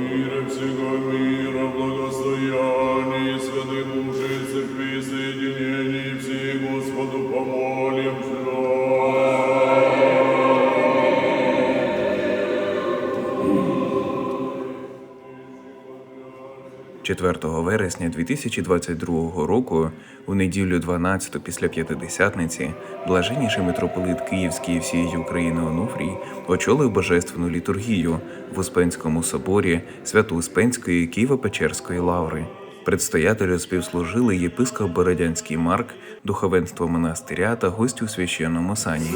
Миром всего мира, благостояние, святый Божий, церкви, 4 вересня 2022 року, у неділю 12 після П'ятидесятниці, блаженніший митрополит Київський і всієї України Онуфрій очолив божественну літургію в Успенському соборі Свято-Успенської Києво-Печерської лаври. Предстоятелю співслужили єпископ Бородянський Марк, духовенство монастиря та гості у священному сані.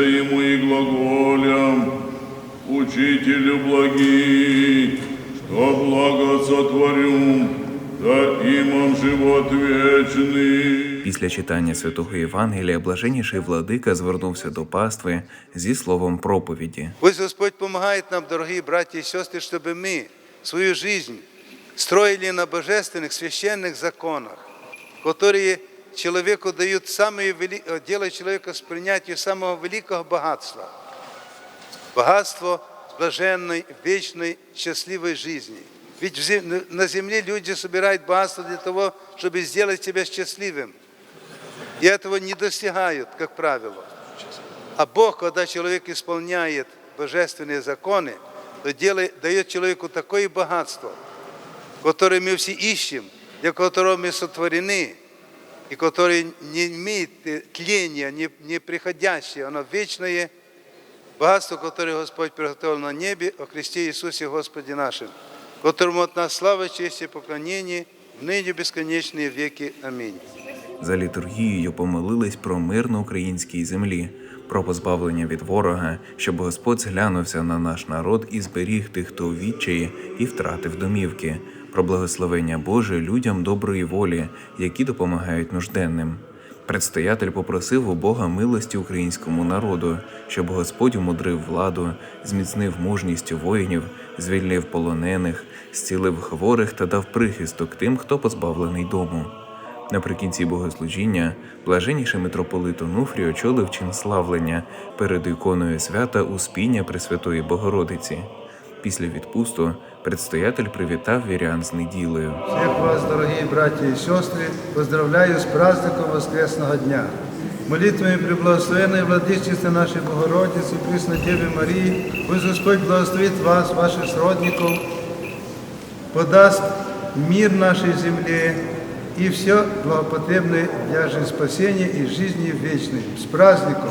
кланяйся Ему и глаголям, Учителю благий, что благо сотворю, да имам живот вечный. Після читання святого Євангелія блаженніший владика звернувся до пастви зі словом проповіді. Пусть Господь помогает нам, дорогие братья и сестры, чтобы мы свою жизнь строили на божественных, священных законах, которые человеку дают самые вели... э, делают человека с принятием самого великого богатства. Богатство блаженной, вечной, счастливой жизни. Ведь в зем- на земле люди собирают богатство для того, чтобы сделать себя счастливым. И этого не достигают, как правило. А Бог, когда человек исполняет божественные законы, то делает, дает человеку такое богатство, которое мы все ищем, для которого мы сотворены, – и которое не имеет э, тления, не, не приходящее, оно вечное, богатство, которое Господь приготовил на небе о Христе Иисусе Господе нашим, которому от нас слава, честь и поклонение в ныне бесконечные веки. Аминь. За літургією помолились про мир на українській землі, про позбавлення від ворога, щоб Господь зглянувся на наш народ і зберіг тих, хто у відчаї і втратив домівки, про благословення Боже людям доброї волі, які допомагають нужденним. Предстоятель попросив у Бога милості українському народу, щоб Господь умудрив владу, зміцнив мужність воїнів, звільнив полонених, зцілив хворих та дав прихисток тим, хто позбавлений дому. Наприкінці богослужіння блаженніший митрополит Онуфрій очолив чин славлення перед іконою свята Успіння Пресвятої Богородиці. Після відпусту предстоятель привітав вірян з неділею. Всех вас, дорогие братья и сестры, поздравляю с праздником Воскресного дня. Молитвами преблагословенной Владычицы нашей Богородицы, Пресной Девы Марии, пусть Господь благословит вас, ваших сродников, подаст мир нашей земле и все благопотребное для жизни спасения и жизни вечной. С праздником!